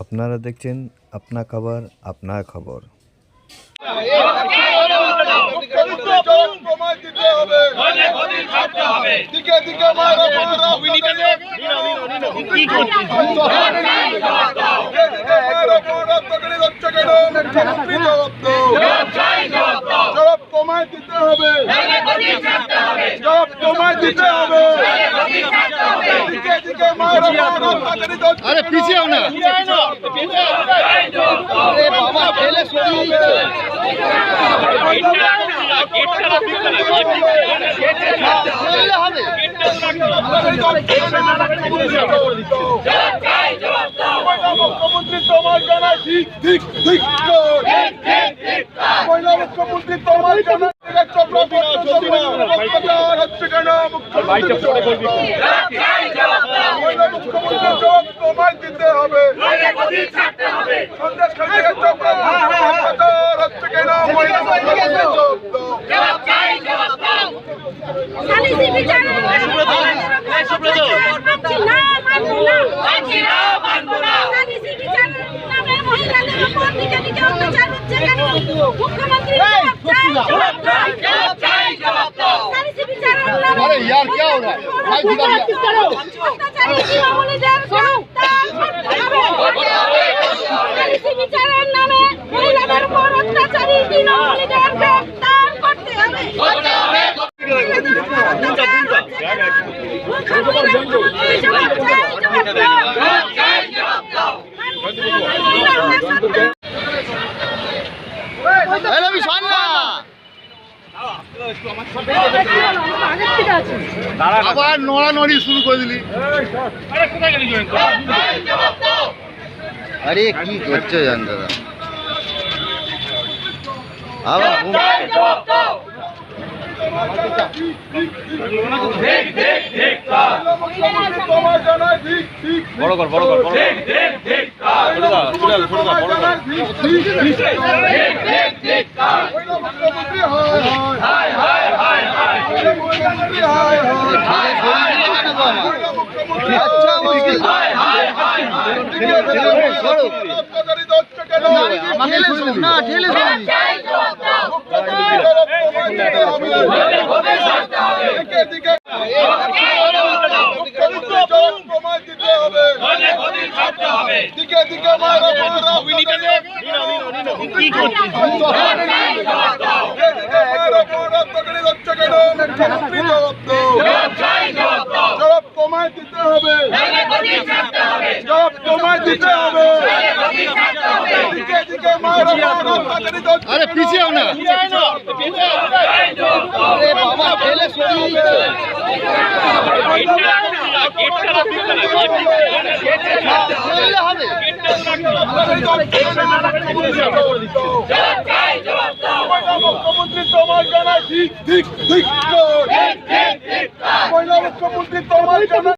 আপনারা দেখছেন আপনা খবর আপনার খবর। দিতে হবে জবাব দাও দিতে হবে আরে পিছিয়েও না। মুখ্যমন্ত্রী তোমার জানা ঠিক ঠিক ঠিক মহিলা মুখ্যমন্ত্রী তোমার জানা চক্র অত্যাচার হচ্ছে কেন মুখ্যমন্ত্রী জবাব দিতে হবে আরে यार क्या हो रहा है भाई আবার নড়ানড়ি শুরু করে দিলি আরে কি করছ জান দাদা আবার জানা ঠিক ঠিক বড় কর বড় কর ঠিক ঠিক কি জবাব তোমায় দিতে হবে জবাব তোমায় দিতে হবে দিকে দিকে মায়েরা বোনেরা তগড়ি হচ্ছে আরে পিছিয়েও না আরে বাবা মুখ্যমন্ত্রী তোমার জানা ঠিক ঠিক ঠিক মহিলা মুখ্যমন্ত্রী তোমার জানা